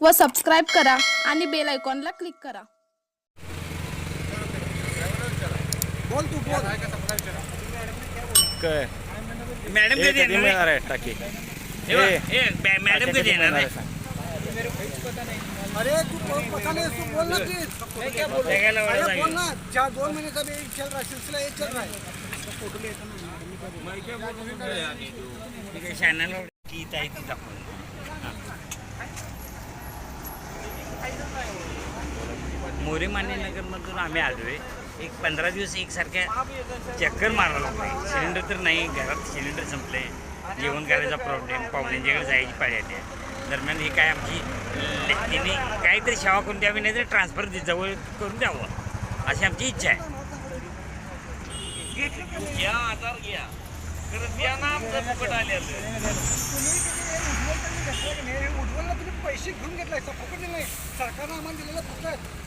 व सबस्क्राईब करा आणि बेल आयकॉनला क्लिक करा. बोल तू बोल. काय? मॅडम हे कधी मिळणार आहे? टाकी. हे बघ, हे मॅ- मॅडम कधी येणार आहे? अरे तू बोल पता नाही तू बोल ना प्लीज बोल? बघायला अरे ना. चार दोन महीने का भी चल रहा. है सिलसिला ये चल रहा है ठीक आहे, चॅनलवर की ती मोरे मान्य नगरमधून आम्ही आलोय. एक पंधरा दिवस एकसारख्या चक्कर मारायला लागलोय. सिलेंडर तर नाही घरात सिलेंडर संपले जेवण करायचा प्रॉब्लेम पाहुण्यांच्याकडे जायची पाळी आली आहे. दरम्यान ही काय आमची तिने काहीतरी सेवा करून द्यावी नाही तर ट्रान्सफर जवळ करून द्यावं. अशी आमची इच्छा आहे. घ्या आधार घ्या. खरं द्या ना आमचं फुकट आले तुम्ही पैसे घेऊन घेतलाय. फुकट दिले सरकारनं आम्हाला दिलेलं फुकट.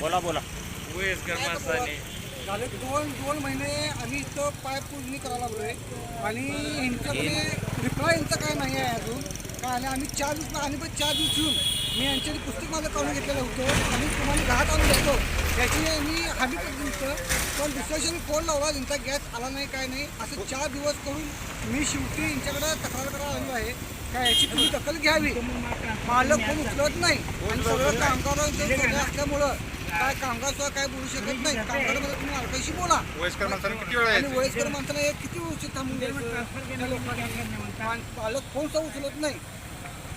बोला बोला. माणसाने झाले दोन दोन महिने आम्ही इथं पायपूजनी करायला लागलोय. आणि यांच्याकडे रिप्लाय यांचा काय नाही आहे अजून. काय आणि आम्ही चार दिवस आणि पण चार दिवस येऊन मी यांच्याकडे पुस्तक माझं काढून घेतलेलं होतं आणि तुम्हाला घरात आणून देतो याची मी हमी करतो होतं पण दुसऱ्या दिवशी फोन लावला त्यांचा गॅस आला नाही काय नाही? असं चार दिवस करून मी शेवटी यांच्याकडे तक्रार करायला आलो आहे. काय याची तुम्ही दखल घ्यावी? मालक कोण उचलत नाही. आणि सगळं कामगारांचं सगळं असल्यामुळं काय कामगार सुद्धा काय बोलू शकत नाही. कामगारामध्ये तुम्ही मालकाशी बोला. वयस्कर माणसाने किती वेळा आणि वयस्कर माणसाला किती वर्ष थांबून द्यायचं? पालक फोन सुद्धा उचलत नाही.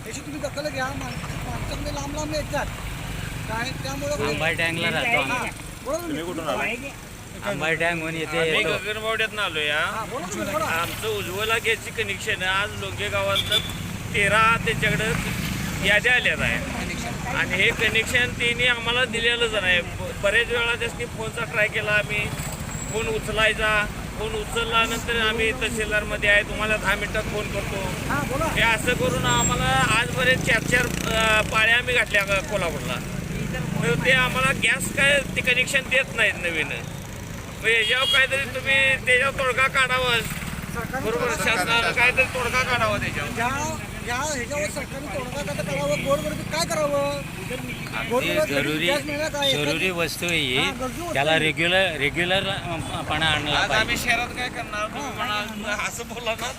याची तुम्ही दखल घ्या. मान- माणसाकडे लांब लांब येतात. काय? त्यामुळं टँकला राहतो आम्ही. हा, तुम्ही. कुठून टँक म्हणून येथे आम्ही येतो. गगनबावड्यात आलो या हा, बोला तुम्ही, बोला. आमचं उज्ज्वला गॅसची कनेक्शन आज लोके गावातलं तेरा त्यांच्याकडं याद्या आल्यात आहे. आणि हे कनेक्शन त्यांनी आम्हाला दिलेलंच नाही. ब- बरेच वेळा त्यासाठी फोनचा ट्राय केला आम्ही. फोन उचलायचा. फोन उचलल्यानंतर आम्ही तहसीलदारमध्ये आहे. तुम्हाला दहा मिनिटात फोन करतो. हा असं करून आम्हाला आजपर्यंत चार चार पाळ्या आम्ही घातल्या कोल्हापूरला? तर ते आम्हाला गॅस काय ते कनेक्शन देत नाहीत नवीन. मग याच्यावर काहीतरी तुम्ही त्याच्यावर तोडगा काढावा बरोबर शासनानं काहीतरी तोडगा काढावा त्याच्यावर. ज्या ज्या ह्याच्यावर सरकारने तोडगा कसं करावं गोरगरिबी काय करावं? गोरगरिबी जरुरी गॅस मिळाला काय जरुरी वस्तू आहे हा, ही गरजू वस्तू त्याला आहे. रेग्युलर रेग्युलर पणा आणला आज पाहिजे. आम्ही शहरात काय करणार? तुम्ही म्हणाल असं बोला ना